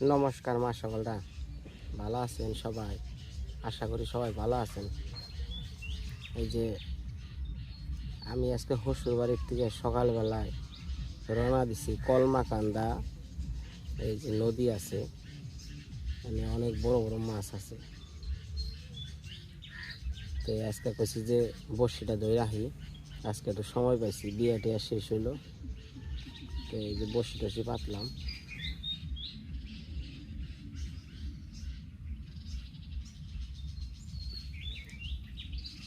নমস্কার, মা সকলরা। ভালো আছেন সবাই? আশা করি সবাই ভালো আছেন। এই যে আমি আজকে হসুর বাড়ির থেকে সকালবেলায় রওনা দিছি কলমাকান্দা। এই যে নদী আছে মানে অনেক বড় বড় মাছ আছে। তো আজকে কইছি যে বড়শিটা ধরে রাখি। আজকে একটু সময় পাইছি, বিয়ে শেষ হইল। তো এই যে বড়শি টসি পাতলাম।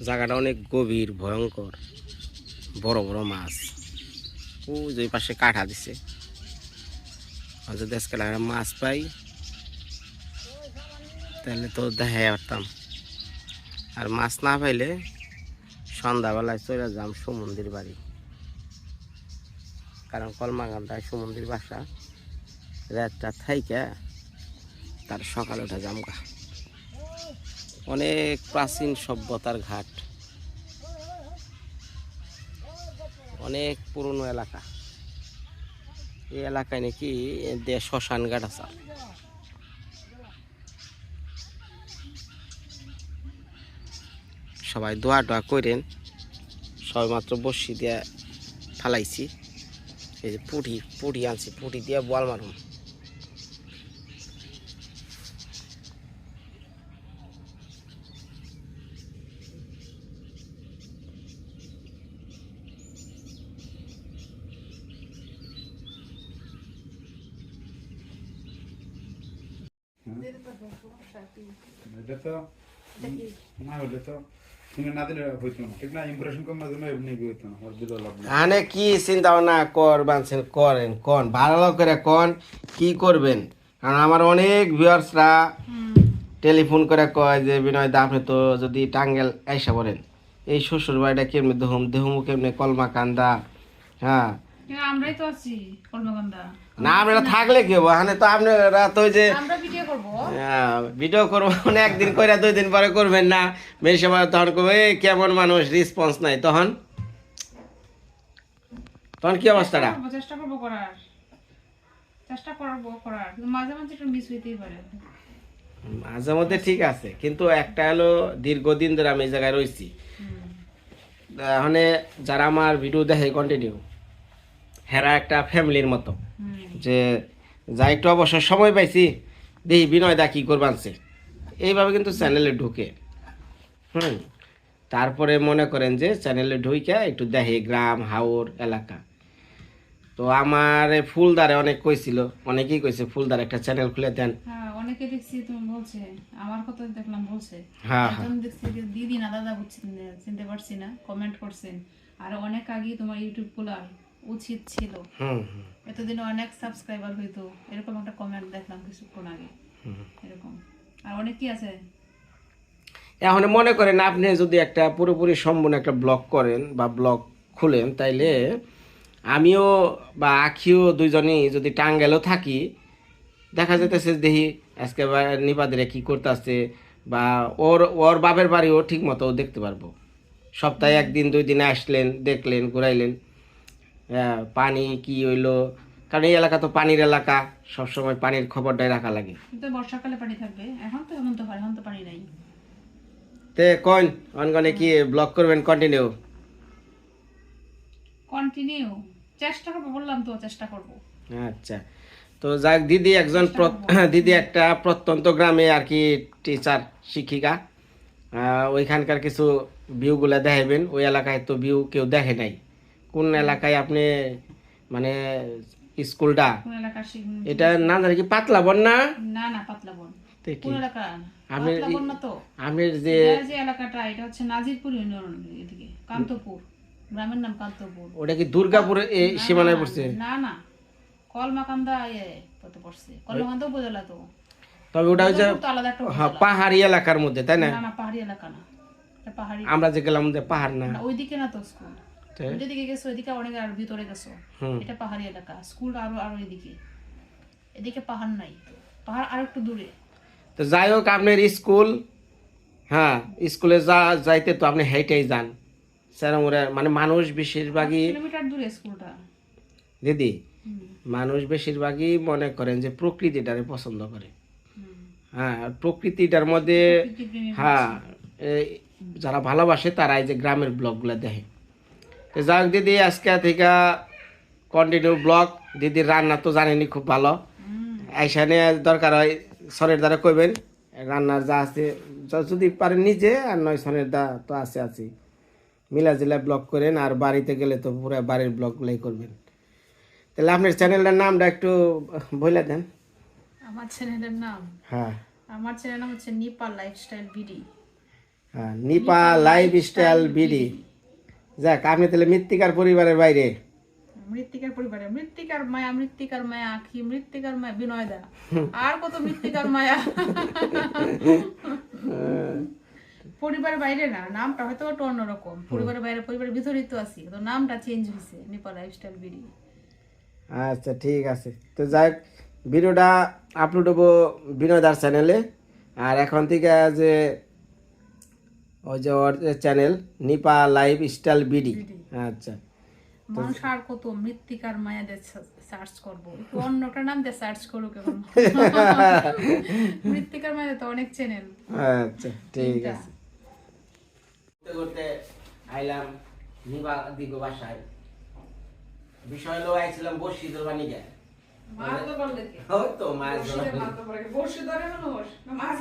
জায়গাটা অনেক গভীর, ভয়ঙ্কর, বড় বড় মাছ। ও যে পাশে কাঠা দিছে। যদি মাছ পাই, তাহলে তো দেখাই পারতাম। আর মাছ না পাইলে সন্ধ্যাবেলায় চলে যাম সমুদ্রের বাড়ি। কারণ কলমাগান্ধায় সমুদ্রের বাসা রাতটা থাইকা, তার সকালে ওঠা জামগা অনেক প্রাচীন সভ্যতার ঘাট। অনেক পুরনো এলাকা। এই এলাকায় নাকি শ্মশান ঘাট আছে। সবাই দোয়া টোয়া করেন সবাই মাত্র বসি দিয়ে ফালাইছি। এই যে পুঁটি পুঁটি আনছি, পুঁটি দিয়ে বল মারুম। এটা তো না হলে তো আনে কি চিন্তা ভাবনা কর বানছেন করেন কন ভালো করে কন কি করবেন? কারণ আমার অনেক ভিউয়ার্সরা টেলিফোন করে কয় যে বিনয় দা আপনি তো যদি টাঙ্গেল আইসা বলেন এই শ্বশুর বাড়িটা কেমনি দেহম দেহমু কেমনি কলমা কান্দা হ্যাঁ, আমরাই তো আছি কলমাকান্দা না আপনারা থাকলে কি হব? হানে তো আপনারা তো ওই যে ভিডিও করব। হ্যাঁ, মানে একদিন করে দুই দিন পরে করবেন না। বেশি সময় তখন করব কেমন মানুষ? রেসপন্স নাই। তখন তখন কি অবস্থাটা চেষ্টা করব করার। চেষ্টা করব করার। মাঝে মাঝে একটু মিস হইতেই পারে। মাঝে মধ্যে ঠিক আছে কিন্তু একটা হলো দীর্ঘদিন ধরে আমি এই জায়গায় রয়েছি। মানে যারা আমার ভিডিও দেখে কন্টিনিউ হেরা একটা ফ্যামিলির মতো। যে যা একটু অবসর সময় পাইছি দেখি বিনয় দা কী করবানছে এইভাবে কিন্তু চ্যানেলে ঢুকে। হুম। তারপরে মনে করেন যে চ্যানেলে ঢুইকা একটু দেখে গ্রাম হাওর এলাকা। তো আমার ফুলদারে অনেক কইছিল অনেকেই কইছে ফুলদার একটা চ্যানেল খুলে দেন। হ্যাঁ অনেকে দেখছি তুমি বলছে আমার কথা দেখলাম বলছে। হ্যাঁ হ্যাঁ। একজন দেখছি যে দিদি না দাদা বুঝছেন চিনতে পারছি না কমেন্ট করছেন। আর অনেক আগে তোমার ইউটিউব খোলার উচিত ছিল। এতদিন অনেক সাবস্ক্রাইবার হইতো। এরকম একটা কমেন্ট দেখলাম কিছুক্ষণ আগে। হুম। এরকম। আর অনেক কি আছে। এখন মনে করেন আপনি যদি একটা পুরোপুরি সম্পূর্ণ একটা ব্লগ করেন বা ব্লগ খুলেন তাইলে আমিও বা আখিও দুইজনই যদি টাঙ্গেলও থাকি দেখা যেতেছে দেখি আজকে নিপাদিরে কি করতেছে বা ওর ওর বাপের বাড়িও ঠিক মতো দেখতে পারব। সপ্তাহে একদিন দুই দিন আসলেন দেখলেন ঘুরাইলেন। পানি কি হইল? কারণ এই এলাকা তো পানির এলাকা সবসময় পানির খবরটাই রাখা লাগে। কিন্তু বর্ষাকালে পানি থাকবে। এখন তো এমন তো হয় এখন তো পানি নাই। তে কন অনগনে কি ব্লগ করবেন? কন্টিনিউ কন্টিনিউ চেষ্টা করব বললাম তো চেষ্টা করব। আচ্ছা। তো যাক দিদি একজন দিদি একটা প্রত্যন্ত গ্রামে আর কি টিচার শিক্ষিকা। ওইখানকার কিছু ভিউগুলা দেখাইবেন। ওই এলাকায় তো ভিউ কেউ দেখে নাই। কোন এলাকায় আপনি মানে স্কুলটা? এটা না জানি কি পাতলা বন না? না না পাতলা বন। তো এলাকা? আমি পাতলা বন না যে এলাকাটা এটা হচ্ছে নাজিরপুর ইউনিয়ন এদিকে কান্তপুর। গ্রামের নাম কান্তপুর। ওটা কি দুর্গাপুরে এই সীমানায় পড়ছে? না না। কলমাকান্দা এ কত পড়ছে। কলমাকান্দা উপজেলা তো। তবে ওটা হচ্ছে হ্যাঁ, পাহাড়ি এলাকার মধ্যে তাই না? পাহাড়ি এলাকা না। পাহাড়ি আমরা যে গেলাম পাহাড় না। না ওইদিকে না তো স্কুল গেছো ওইদিকে অনেক আর ভিতরে গেছো। এটা পাহাড়ি এলাকা স্কুল আরও আরও এদিকে। এদিকে পাহাড় নাই পাহাড় আর একটু দূরে। তো যাই হোক আপনার স্কুল হ্যাঁ স্কুলে যা যাইতে তো আপনি হেঁটেই যান। করে মানে মানুষ বেশিরভাগই কিলোমিটার দূরে স্কুলটা। দিদি মানুষ বেশিরভাগই মনে করেন যে প্রকৃতিটারে পছন্দ করে। হ্যাঁ প্রকৃতিটার মধ্যে হ্যাঁ যারা ভালোবাসে তারা এই যে গ্রামের ব্লগগুলো দেখে। হোক দিদি আজকে থেকে কন্টিনিউ ব্লগ দিদির রান্না তো জানেনি খুব ভালো। এইখানে দরকার হয় সনের দ্বারা কইবেন। রান্নার যা আছে যদি পারেন নিজে আর নয় সনের দা তো আছে আছে মিলা জিলা ব্লগ করেন আর বাড়িতে গেলে তো পুরো বাড়ির ব্লগ ব্লগগুলাই করবেন। তাহলে আপনার চ্যানেলটার নামটা একটু বলে দেন। আমার চ্যানেলের নাম? হ্যাঁ। আমার চ্যানেল নাম হচ্ছে নিপাল লাইফস্টাইল বিডি। হ্যাঁ নিপা লাইফ স্টাইল বিডি। যাক আপনি তাহলে মৃত্তিকার পরিবারের বাইরে। মৃত্তিকার পরিবারে। মৃত্তিকার মায়া মৃত্তিকার মায়া আখি মৃত্তিকার মায়া বিনয় দা আর কত মৃত্তিকার মায়া? বাইরে না নামটা হয়তো একটু অন্যরকম। পরিবারের বাইরে পরিবারের ভিতরেই তো আছি। তো নামটা চেঞ্জ হয়েছে নেপাল লাইফস্টাইল বিডি আচ্ছা ঠিক আছে। তো যাই হোক, ভিডিওটা আপলোড হব বিনোদার চ্যানেলে আর এখন থেকে যে ওই যে ওর channel Nipa lifestyle BD আচ্ছা। মানুষ আর কত মৃত্তিকার মায়া দিয়ে সার্চ করব। একটু অন্য একটা নাম দিয়ে সার্চ এখন। মৃত্তিকার মায়া তো অনেক চ্যানেল আচ্ছা ঠিক আছে। করতে করতে আইলাম নিবা দিগো বাসায়। বিষয় হলো আইছিলাম বসি দোরবানি গে ওই তো মাছ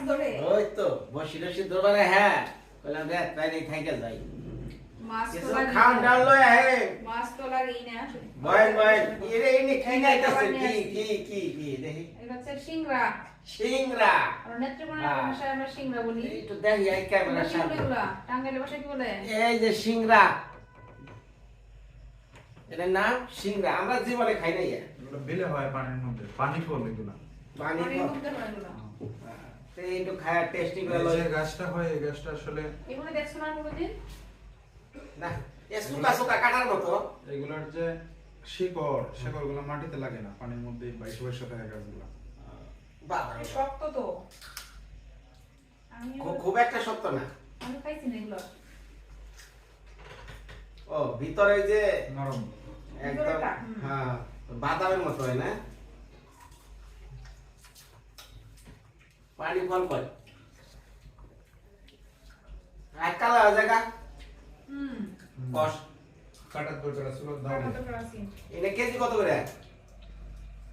ধরা। ওই তো বসি রসি দোরবারে হ্যাঁ। বললাম দেখ তাই নেই থাইকে যাই খাওয়ান ডাল লয় বয় বয় এরে এনে কি কি কি কি কি দেখি সিংরা সিংরা আর নেত্রকোনার হ্যাঁ। ভাষায় আমরা সিংরা বলি একটু দেখি সামনে? টাঙ্গাইলের ভাষায় কি বলে এই যে সিংরা এটার নাম সিংরা আমরা জীবনে খাই নাই। বেলে হয় পানির মধ্যে পানি ফল এগুলো পানি পানির খাও। মধ্যে এগুলা। তো একটু খায় টেস্টি করে লই। গাছটা হয় গাছটা আসলে এগুলো দেখছ না কোনোদিন না এ সুকা সুকা কাটার মতো। এগুলোর যে শিকড় শিকড় মাটিতে লাগে না পানির মধ্যে বাইশ বাইশ থাকে গাছগুলো। বাবা শক্ত তো। খুব- একটা সত্য না। আমি খাইছি না এগুলো। ও ভিতরে যে নরম। একদম হ্যাঁ বাদামের মতো হয় না? পানি ফল কয়? এক কালা জায়গা হুম। কষ। কাটার দরকার ছিল দাও। কাটা তো করা আছে। এটা কেজি কত করে?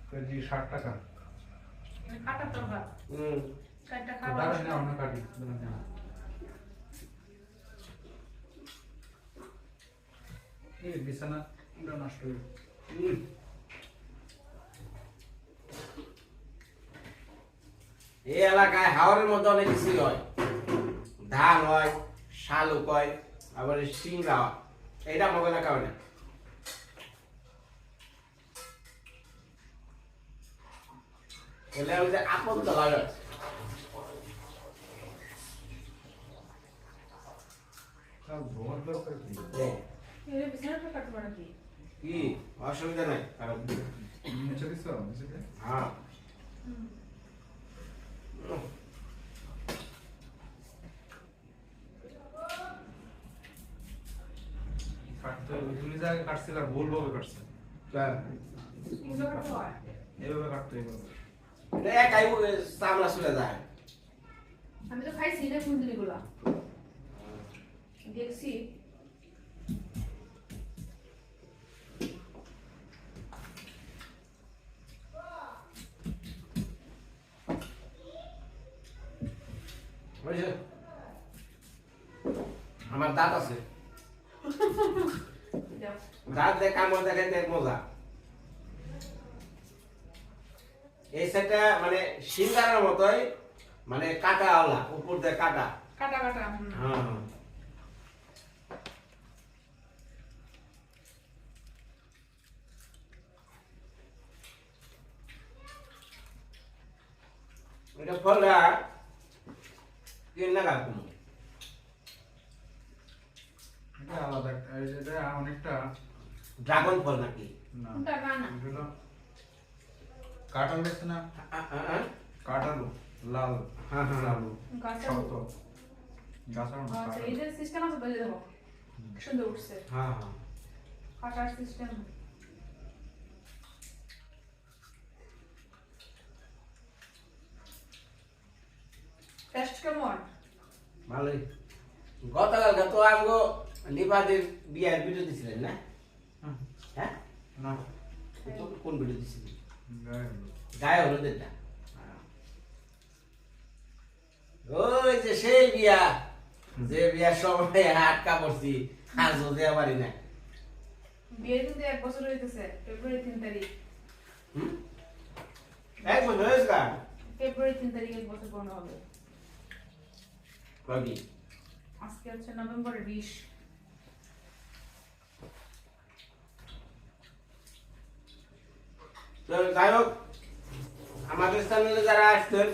কেজি ষাট টাকা। কাটা তো ভাত হুম। কাটা খাওয়া দাঁড়াই না অন্য কাটি এই বিছানা নষ্ট হয়ে গেছে। হুম। এই এলাকায় হাওড়ের মধ্যে অনেক কিছুই হয়। ধান হয় শালুক হয় আবার সিংড়া হয় এইটা আমার এলাকা হয় না। আপন তো লাগে দরকার কি? অসুবিধা নাই। কারণ? হ্যাঁ কাটতে হবে। তুমি আর ভুলভাবে কাটছে। হয় এইভাবে কাটতে হবে। এটা একাই চামড়া চলে যায় আমি তো খাইছি না দেখছি আমার দাঁত আছে। দাঁত দিয়ে কামড় দেখেন দেখ মজা। এই সেটটা মানে সিঙ্গারের মতোই মানে কাটা আওলা উপর দিয়ে কাটা। কাটা কাটা। হ্যাঁ। এটা ফলটা তিন টাকা কম এটা আলাদা একটা- এই যে এটা অনেকটা ড্রাগন ফল নাকি? কাঁঠাল দেখছে না? কাঁঠাল লাল হ্যাঁ হ্যাঁ, হ্যাঁ। লাল শক্ত। গাছার আচ্ছা এই যে সিস্টেম কেমন? ভালোই। গতকালকে তো আমগো লিবাদের বিয়ার ভিডিও দিছিলেন না? হ্যাঁ না তো কোন ভিডিও দিছিলেন গায়ে হলুদ। গায়ে ওই যে সেই বিয়া যে বিয়ার সময় আটকা পড়ছি আর যদি পারি না বিয়ে কিন্তু এক বছর হইতেছে ফেব্রুয়ারি তিন তারিখ হুম? এক বছর হয়েছে? ফেব্রুয়ারি তিন তারিখ এক বছর পূর্ণ হবে কয় আজকে হচ্ছে নভেম্বরের বিশ যাই হোক আমাদের চ্যানেলে যারা আসছেন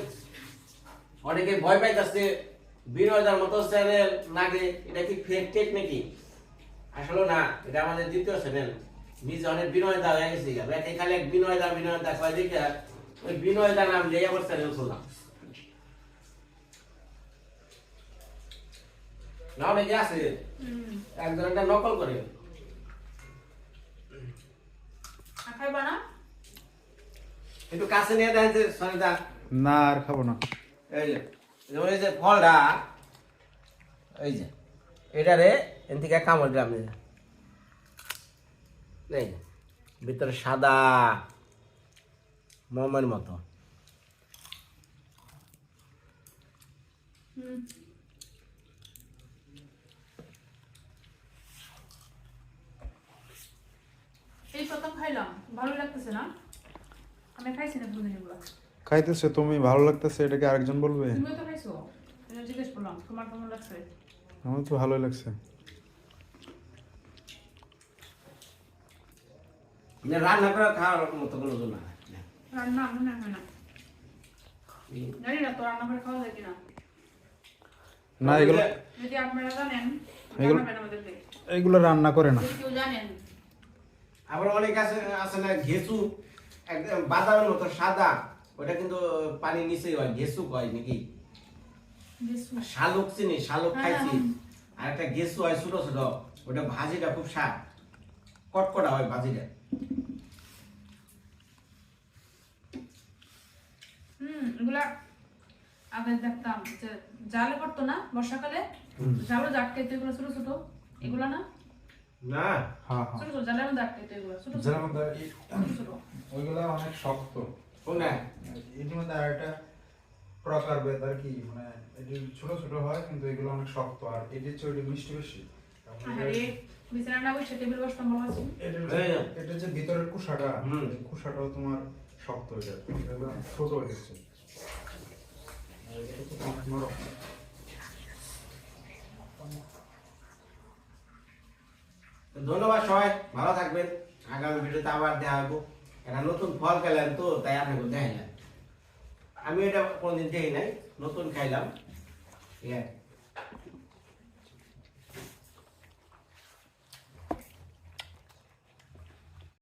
অনেকে ভয় পাইতেছে বিনয়দার মতো চ্যানেল লাগে এটা কি ফেক টেক নাকি? আসলে না এটা আমাদের দ্বিতীয় চ্যানেল নিজে অনেক বিনয়দা হয়ে গেছে খালি এক বিনয়দা বিনয়দা কয় দেখে ওই বিনয়দা নাম দিয়ে আমার চ্যানেল খোলা না অনেকে আছে? একজন একটা নকল করে। খাইবা না? একটু কাছে নিয়ে দেখেন যে সনিতা না আর খাব না। এই যে যেমন এই যে ফলটা এই যে এটারে এন থেকে কামড় দিলাম এই ভিতরে সাদা মোমের মতো। এই প্রথম খাইলাম ভালো লাগতেছে না? আমি খাইছি না কোনদিন খাইতেছে তুমি ভালো লাগতেছে এটাকে আরেকজন বলবে? তুমিও তো খাইছো? এটা জিজ্ঞেস করলাম তোমার কেমন লাগছে? আমার তো ভালোই লাগছে। মানে রান্না করে খাওয়ার মতো কোনো না রান্না মনে হয় না। জানি না তো রান্না করে খাওয়া যায় কিনা। না এগুলো যদি আপনারা জানেন এগুলো- এগুলো রান্না করে না। কেউ জানেন। আবার অনেক আছে আছে না ঘেসু একদম বাদামের মতো সাদা। ওটা কিন্তু পানি নিচেই হয় ঘেসু হয় নাকি? শালুক চিনি শালুক হ্যাঁ, খাইছি। হ্যাঁ। আর একটা গেসু হয় ছোট ছোট। ওটা ভাজিটা খুব স্বাদ। কটকটা হয় ভাজিটা। হুম এগুলা আগে দেখতাম জালে পড়তো না বর্ষাকালে? জালও জাটকাইতো এগুলো ছোট ছোট। এগুলো না? না। হ্যাঁ হ্যাঁ। ছোট ছোট জালের মধ্যে আটকাইতো এগুলো ছোট ছোট। মধ্যে এই- ছোট ছোট। ওইগুলো অনেক শক্ত। মধ্যে প্রকার বেদ আর কি মানে এটি ছোট ছোট হয় কিন্তু এগুলো অনেক শক্ত। আর মিষ্টি বেশি। বসে টেবিল বসতাম আছে এটা যে। ভিতরের তোমার শক্ত হয়ে যাবে। ছোট হয়ে গেছে আর এটা তো তোমার নরম। তো ধন্যবাদ সবাই, ভালো থাকবেন। আগামী ভিডিওতে আবার দেখা হব একটা নতুন ফল খেলাম তো, তাই আপনাকে দেখাইলাম আমি এটা কোনোদিন দেখি নাই, নতুন খাইলাম। ঠিক আছে।